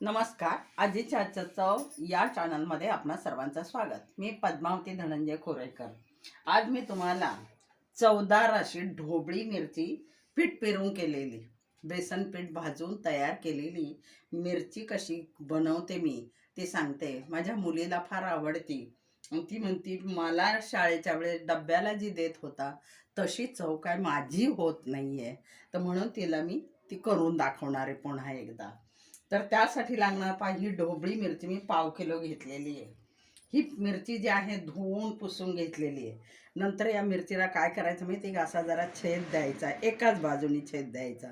नमस्कार आजीच्या आजच्या चव या चॅनलमध्ये आपणा सर्वांचं स्वागत. मी पद्मावती धनंजय खोरेकर आज मी तुम्हाला चवदार अशी ढोबळी मिरची पीठ पेरून केलेली बेसन पीठ भाजून तयार केलेली मिरची कशी बनवते मी ती सांगते. माझ्या मुलीला फार आवडती. ती म्हणती मला शाळेच्या वेळेस डब्याला जी देत होता तशी चव काय माझी होत नाही आहे तर म्हणून तिला मी ती करून दाखवणार आहे पुन्हा एकदा. तर त्यासाठी लागणार पाहिजे ही ढोबळी मिरची. मी पाव किलो घेतलेली आहे. ही मिरची जी आहे धुवून पुसून घेतलेली आहे. नंतर या मिरचीला काय करायचं माहिती आहे का? असा जरा छेद द्यायचा. एकाच बाजूनी छेद द्यायचा.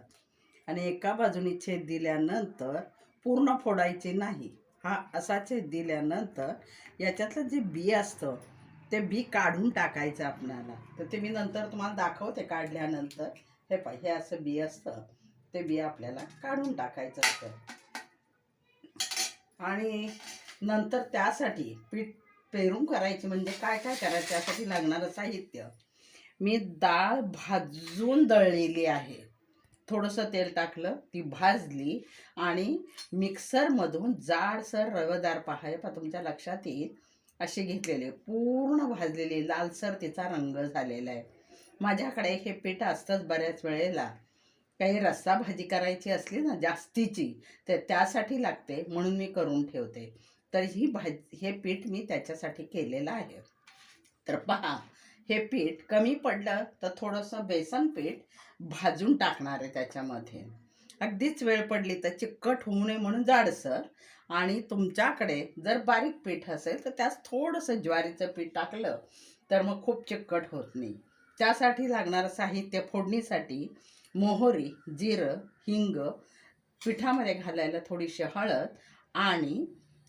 आणि एका बाजूनी छेद दिल्यानंतर पूर्ण फोडायची नाही. हा असा छेद दिल्यानंतर याच्यातलं जे बी असतं ते बी काढून टाकायचं आपल्याला. तर ते मी नंतर तुम्हाला दाखवते काढल्यानंतर. हे पाय हे असं बी असतं. ते बी आपल्याला काढून टाकायचं असतं आणि नंतर त्यासाठी पीठ पेरून करायची म्हणजे काय काय करायचं त्यासाठी लागणारं साहित्य. मी डाळ भाजून दळलेली आहे. थोडंसं तेल टाकलं ती भाजली आणि मिक्सरमधून जाडसर रवेदार पहाय पा तुमच्या लक्षात येईल. अशी घेतलेले पूर्ण भाजलेली लालसर तिचा रंग झालेला आहे. माझ्याकडे हे पीठ असतंच बऱ्याच वेळेला. काही रस्सा भाजी करायची असली ना जास्तीची तर त्यासाठी लागते म्हणून मी करून ठेवते. तर ही भाजी हे पीठ मी त्याच्यासाठी केलेलं आहे. तर पहा हे पीठ कमी पडलं तर थोडंसं बेसन पीठ भाजून टाकणार आहे त्याच्यामध्ये. अगदीच वेळ पडली तर चिकट होऊ नये म्हणून जाडसर. आणि तुमच्याकडे जर बारीक पीठ असेल तर त्यात थोडंसं ज्वारीचं पीठ टाकलं तर मग खूप चिकट होत नाही. त्यासाठी लागणारं साहित्य फोडणीसाठी मोहरी जिरं हिंग पिठामध्ये घालायला थोडीशी हळद आणि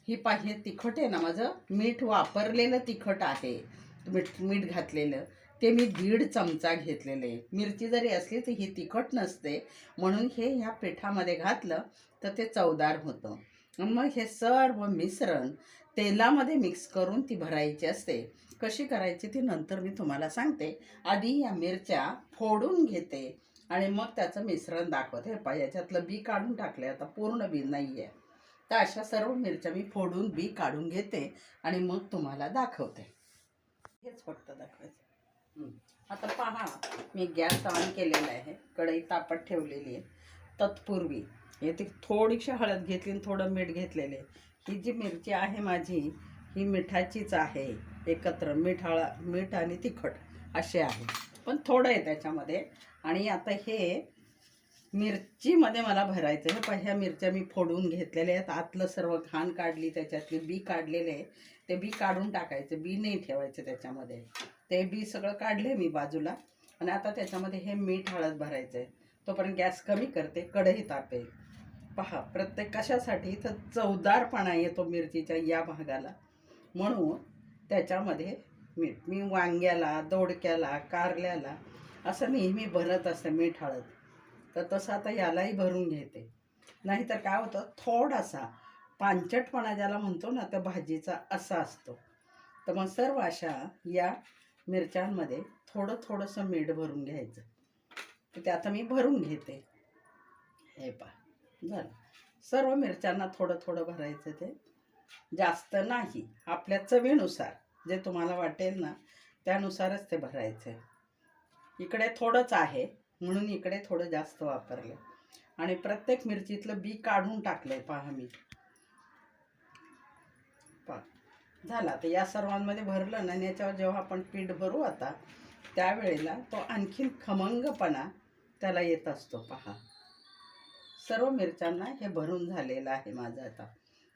ही पाहिजे तिखट आहे ना माझं मीठ वापरलेलं तिखट आहे. मीठ मीठ घातलेलं. ते मी दीड चमचा घेतलेलं आहे. मिरची जरी असली तर ही तिखट नसते. म्हणून हे ह्या पिठामध्ये घातलं तर ते चवदार होतं. मग हे सर्व मिश्रण तेलामध्ये मिक्स करून ती भरायची असते. कशी करायची ती नंतर मी तुम्हाला सांगते. आधी या मिरच्या फोडून घेते. आणि मग त्याचं मिश्रण दाखवते पा याच्यातलं बी काढून टाकले आता पूर्ण बी नाही आहे तर अशा सर्व मिरच्या मी फोडून बी काढून घेते आणि मग तुम्हाला दाखवते. हेच फक्त दाखवायचं. आता पहा मी गॅस ऑन केलेला आहे. कढई तापत ठेवलेली आहे. तत्पूर्वी येथे थोडीशी हळद घेतली आणि थोडं मीठ घेतलेले ही जी मिरची आहे माझी ही मिठाचीच आहे. एकत्र मीठ हळा मीठ आणि तिखट असे आहे. पण थोडं आहे त्याच्यामध्ये. आणि आता हे मिरचीमध्ये मला भरायचं आहे पण ह्या मिरच्या मी फोडून घेतलेल्या आहेत. आतलं सर्व घाण काढली त्याच्यातली बी काढलेले आहे. ते बी काढून टाकायचं बी नाही ठेवायचं त्याच्यामध्ये. ते बी सगळं काढले मी बाजूला. आणि आता त्याच्यामध्ये हे मीठ हळद भरायचं आहे तोपर्यंत गॅस कमी करते कढई तापेल. पहा प्रत्येक कशासाठी तर चवदारपणा येतो मिरचीच्या या भागाला. म्हणून त्याच्यामध्ये मीठ मी वांग्याला दोडक्याला कारल्याला असं नेहमी भरत असते मीठ हळद. तर तसं आता यालाही भरून घेते. नाहीतर काय होतं थोडासा पांचटपणा ज्याला म्हणतो ना त्या भाजीचा असा असतो. तर मग सर्व अशा या मिरच्यांमध्ये थोडं थोडंसं मीठ भरून घ्यायचं. तर ते आता मी भरून घेते. हे पा झालं. सर्व मिरच्यांना थोडं थोडं भरायचं ते. जास्त नाही. आपल्या चवीनुसार. जे तुम्हाला वाटेल ना त्यानुसारच ते भरायचे. इकडे थोडंच आहे म्हणून इकडे थोडं जास्त वापरलं. आणि प्रत्येक मिरचीतलं बी काढून टाकलंय पहा मी. पहा. झाला तर या सर्वांमध्ये भरलं ना याच्यावर जेव्हा आपण पीठ भरू आता त्यावेळेला तो आणखीन खमंगपणा त्याला येत असतो पहा. सर्व मिरच्यांना हे भरून झालेलं आहे माझं आता.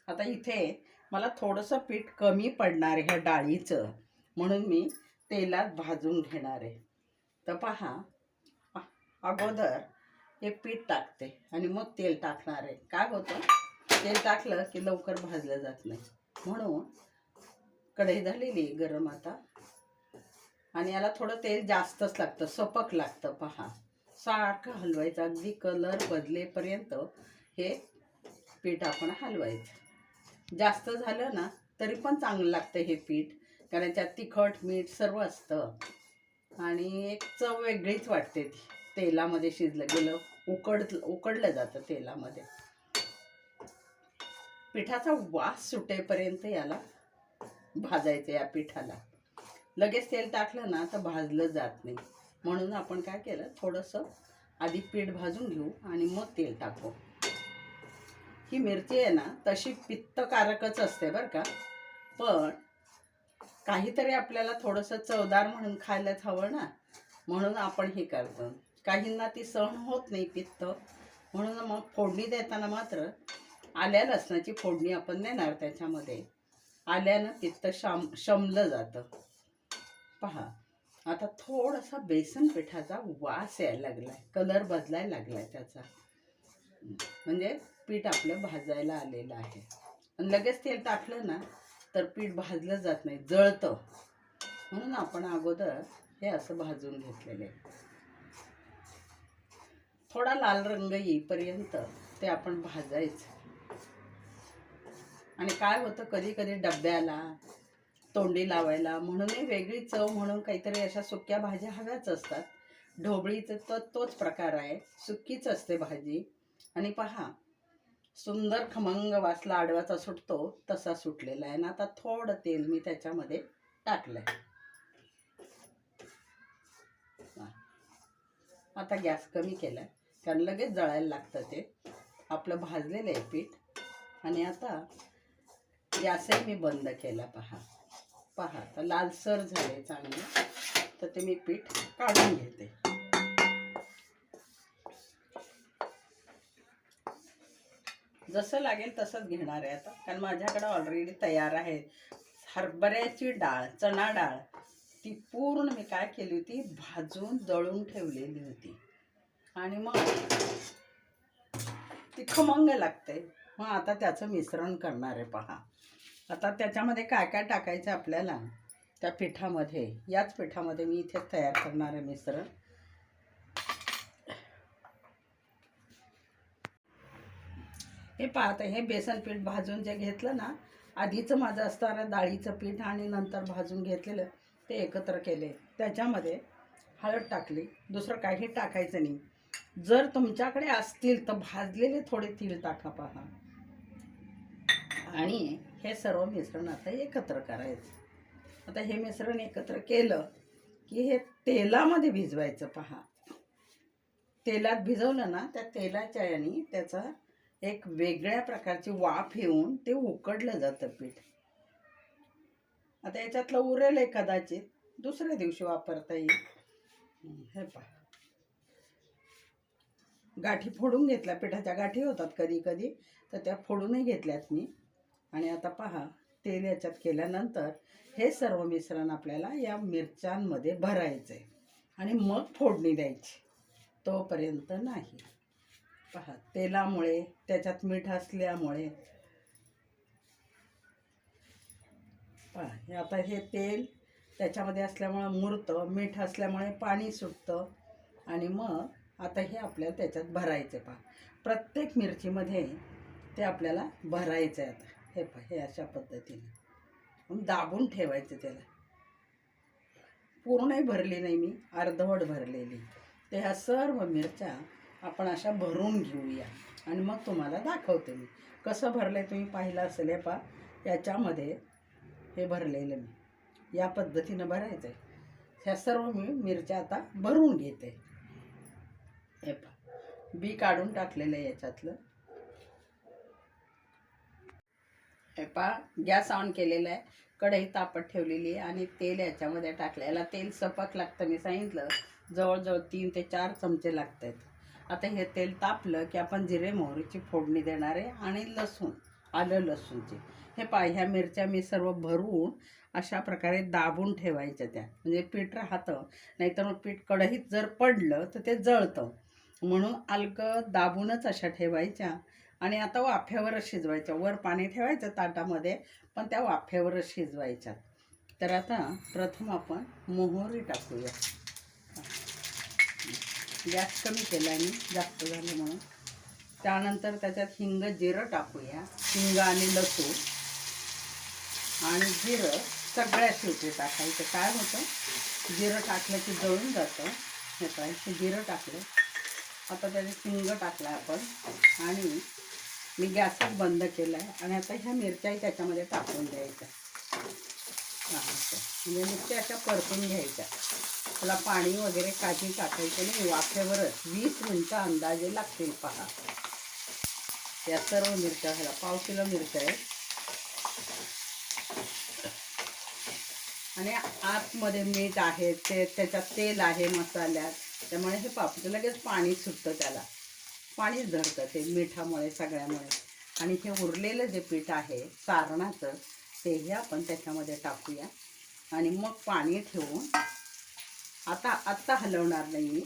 आता इथे मला थोडंसं पीठ कमी पडणार आहे ह्या डाळीचं. म्हणून मी तेलात भाजून घेणार आहे. तर पहा अगोदर हे पीठ टाकते आणि मग तेल टाकणार आहे. काय होतं तेल टाकलं की लवकर भाजलं जात नाही. म्हणून कढई झालेली गरम आता. आणि याला थोडं तेल जास्तच लागतं सपक लागतं पहा. सारखं हलवायचं अगदी कलर बदलेपर्यंत हे पीठ आपण हलवायचं. जास्त झालं ना तरी पण चांगलं लागतं हे पीठ. कारण त्यात तिखट मीठ सर्व असतं. आणि एक चव वेगळीच वाटते ती. तेलामध्ये शिजलं गेलं उकड उकडलं जातं तेलामध्ये. पिठाचा वास सुटेपर्यंत याला भाजायचं या पिठाला. लगेच तेल टाकलं ना तर भाजलं जात नाही. म्हणून आपण काय केलं थोडंसं आधी पीठ भाजून घेऊ आणि मग तेल टाकू. ही मिरची आहे ना तशी पित्तकारकच असते बरं का. पण काहीतरी आपल्याला थोडंसं चवदार म्हणून खायलाच हवं ना. म्हणून आपण हे करतो. काहींना ती सहन होत नाही पित्त. म्हणून मग फोडणी देताना मात्र आल्या लसणाची फोडणी आपण देणार त्याच्यामध्ये. आल्यानं पित्त शाम शमलं जातं. पहा आता थोडासा बेसन पिठाचा वास यायला लागलाय. कलर बदलायला लागलाय त्याचा. म्हणजे पीठ आपलं भाजायला आलेलं आहे. आणि लगेच तेल टाकलं ना तर पीठ भाजलं जात नाही जळतं. म्हणून आपण अगोदर हे असं भाजून घेतलेले थोडा लाल रंग येईपर्यंत ते आपण भाजायचं. आणि काय होतं कधी कधी डब्याला तोंडी लावायला म्हणूनही वेगळी चव म्हणून काहीतरी अशा सुक्या भाज्या हव्याच असतात. ढोबळीचं तर तोच प्रकार आहे. सुकीच असते भाजी. आणि पहा सुंदर खमंग वासला आडव्याचा सुटतो तसा सुटलेला आहे. ना आता थोडं तेल मी त्याच्यामध्ये टाकलंय. हा. आता गॅस कमी केलाय कारण लगेच जळायला लागतं ते. आपलं भाजलेलं आहे पीठ. आणि आता गॅसही मी बंद केला पहा. पहा तर लालसर झाले चांगले. तर ते मी पीठ काढून घेते. जसं लागेल तसंच घेणार आहे आता. कारण माझ्याकडं ऑलरेडी तयार आहे. हरभऱ्याची डाळ चणा डाळ ती पूर्ण मी काय केली होती? भाजून दळून ठेवलेली होती. आणि मग ती खमंग लागते. मग आता त्याचं मिश्रण करणार आहे पहा. आता त्याच्यामध्ये काय काय टाकायचं आपल्याला? त्या पिठामध्ये. याच पिठामध्ये मी इथे तयार करणार आहे मिश्रण. हे पाहता हे बेसन पीठ भाजून जे घेतलं ना आधीचं माझं असणारं डाळीचं पीठ आणि नंतर भाजून घेतलेलं ते एकत्र केले. त्याच्यामध्ये हळद टाकली दुसरं काही टाकायचं नाही. जर तुमच्याकडे असतील तर भाजलेले थोडे तीळ टाका पहा. आणि हे सर्व मिश्रण आता एकत्र करायचं. आता हे मिश्रण एकत्र केलं की हे तेलामध्ये भिजवायचं पहा. तेलात भिजवलं ना त्या तेलाच्या याने त्याचा एक वेगळ्या प्रकारची वाफ येऊन ते उकडलं जातं पीठ. आता याच्यातलं उरेल आहे कदाचित दुसऱ्या दिवशी वापरता येईल. हे पहा. गाठी फोडून घेतल्या पिठाच्या गाठी होतात कधी कधी तर त्या फोडूनही घेतल्यात मी. आणि आता पहा तेल याच्यात केल्यानंतर हे सर्व मिश्रण आपल्याला या मिरच्यांमध्ये भरायचं आहे आणि मग फोडणी द्यायची. तोपर्यंत नाही. पहा तेलामुळे त्याच्यात मीठ असल्यामुळे. पहा हे आता हे तेल त्याच्यामध्ये असल्यामुळं मुरतं मीठ असल्यामुळे पाणी सुटतं. आणि मग आता हे आपल्याला त्याच्यात भरायचं पहा. प्रत्येक मिरचीमध्ये ते आपल्याला भरायचं आहे आता. हे पहा हे अशा पद्धतीने. दाबून ठेवायचं त्याला. पूर्णही भरली नाही मी अर्धवट भरलेली. ते ह्या सर्व मिरच्या आपण अशा भरून घेऊया. आणि मग तुम्हाला दाखवते मी. कसं भरलं आहे तुम्ही पाहिलं असेल हे पा याच्यामध्ये हे भरलेलं मी. या पद्धतीनं भरायचं आहे ह्या सर्व मी मिरच्या आता भरून घेते. हे पा बी काढून टाकलेलं आहे याच्यातलं. हे पा गॅस ऑन केलेला आहे. कढई तापत ठेवलेली आहे आणि तेल याच्यामध्ये टाकलं याला तेल सपक लागतं मी सांगितलं. जवळजवळ तीन ते चार चमचे लागत आहेत आता हे तेल तापलं की आपण जिरे मोहरीची फोडणी देणार आहे आणि लसूण आलं लसूणची. हे पाय ह्या मिरच्या मी सर्व भरून अशा प्रकारे दाबून ठेवायच्या त्या. म्हणजे पीठ राहतं नाहीतर मग पीठ कढईत जर पडलं तर ते जळतं. म्हणून अलकं दाबूनच अशा ठेवायच्या आणि आता वाफ्यावरच शिजवायच्या. वर पाणी ठेवायचं ताटामध्ये पण त्या वाफ्यावरच शिजवायच्या तर आता प्रथम आपण मोहरी टाकूया. गॅस कमी केला मी जास्त झालं म्हणून. त्यानंतर त्याच्यात हिंग जिरं टाकूया. हिंग आणि लसूण आणि जिरं सगळ्या शेवटी टाकायचं. काय होतं? जिरं टाकलं की जळून जातं. हे काय ते जिरं टाकलं. आता त्याच्यात हिंग टाकला आपण. आणि मी गॅसच बंद केला आहे आणि आता ह्या मिरच्याही त्याच्यामध्ये टाकून द्यायच्या. म्हणजे नुसत्या अशा परतून घ्यायच्या. त्याला पाणी वगैरे काही टाकायचं नाही वाफेवरच वीस मिनटं अंदाजे लागतील पहा. या सर्व मिरच्या ह्याला पाव किलो मिरच्या आहेत. आणि आतमध्ये मीठ आहे ते त्याच्यात तेल आहे मसाल्यात. त्यामुळे हे पापड लगेच पाणी सुटतं त्याला. पाणीच धरतं ते मिठामुळे सगळ्यामुळे. आणि हे उरलेलं जे पीठ आहे सारणाचं तेही आपण त्याच्यामध्ये टाकूया. आणि मग पाणी ठेवून आता आत्ता हलवणार नाही मी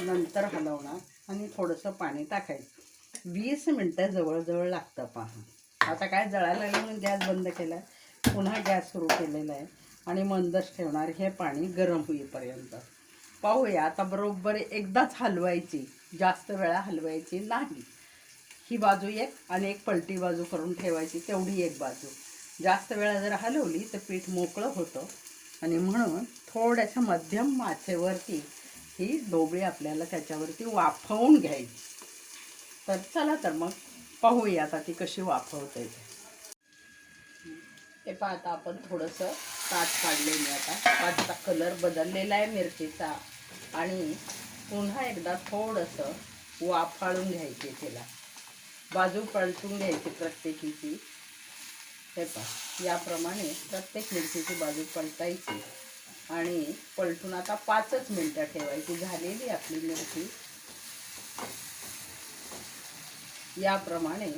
नंतर हलवणार. आणि थोडंसं पाणी टाकायचं. वीस मिनटं जवळजवळ लागतं पहा. आता काय जळायला लागलं म्हणून गॅस बंद केला आहे पुन्हा गॅस सुरू केलेला आहे. आणि मंदच ठेवणार. हे पाणी गरम होईपर्यंत. पाहूया. आता बरोबर एकदाच हलवायची. जास्त वेळा हलवायची नाही. ही बाजू एक आणि एक पलटी बाजू करून ठेवायची. तेवढी एक बाजू. जास्त वेळा जर हलवली तर पीठ मोकळं होतं. आणि म्हणून थोड्याशा मध्यम माचेवरती ही ढोबळी आपल्याला त्याच्यावरती वाफवून घ्यायची. तर चला तर मग पाहूया आता ती कशी वाफवते ते. पहा आता आपण थोडंसं ताट काढले मी आता. आजचा कलर बदललेला आहे मिरचीचा. आणि पुन्हा एकदा थोडंसं वाफाळून घ्यायचे तिला. बाजू पलटून घ्यायची प्रत्येकीची. हे पहा याप्रमाणे प्रत्येक मिरचीची बाजू पलटायची आणि पलटून आता पाचच मिनटं ठेवायची. झालेली आपली मिरची. याप्रमाणे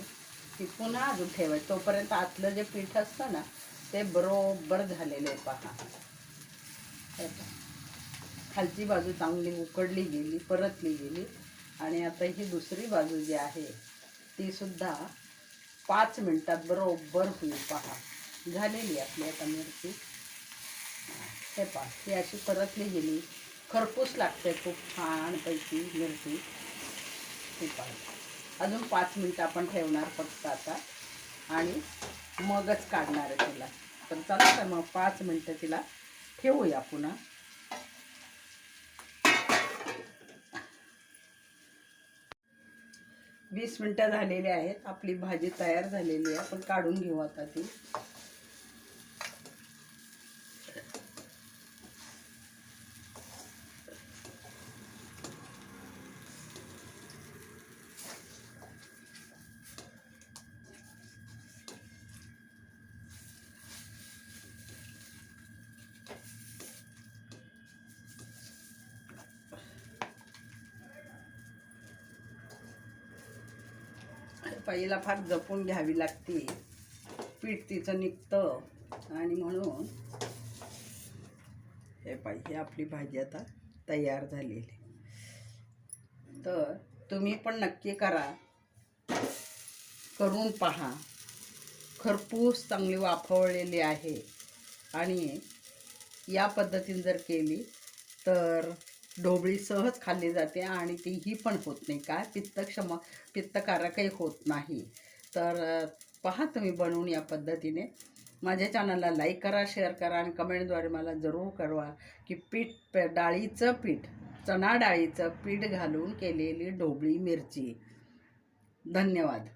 ती पुन्हा अजून ठेवायची. तोपर्यंत आतलं जे पीठ असतं ना ते बरोबर झालेलं आहे पहा. हे पहा. खालची बाजू चांगली उकडली गेली परतली गेली. आणि आता ही दुसरी बाजू जी आहे ती सुद्धा पाच मिनटात बरोबर होईल. पहा झालेली आपली आता मिरची. हे पहा ही अशी परतली गेली. खरपूस लागते खूप छानपैकी मिरची. हे पहा. अजून पाच मिनटं आपण ठेवणार फक्त आता. आणि मगच काढणार आहे तिला. तर चला तर मग पाच मिनटं तिला ठेवूया पुन्हा. वीस मिनटं झालेली आहेत. आपली भाजी तयार झालेली आहे. आपण काढून घेऊ आता ती. पहिला फार जपून घ्यावी लागते. पीठ तिचं निघतं. आणि म्हणून हे पाहिजे आपली भाजी आता तयार झालेली. तर तुम्ही पण नक्की करा. करून पहा. खरपूस चांगली वाफवलेली आहे. आणि या पद्धतीने जर केली तर ढोबळी सहज खाल्ली जाते आणि तीही पण होत नाही. काय? पित्तक्षम पित्तकारकही होत नाही. तर पहा तुम्ही बनवून या पद्धतीने. माझ्या चॅनलला लाईक करा शेअर करा आणि कमेंटद्वारे मला जरूर कळवा की पीठ प- डाळीचं पीठ चणा डाळीचं पीठ घालून केलेली ढोबळी मिरची. धन्यवाद.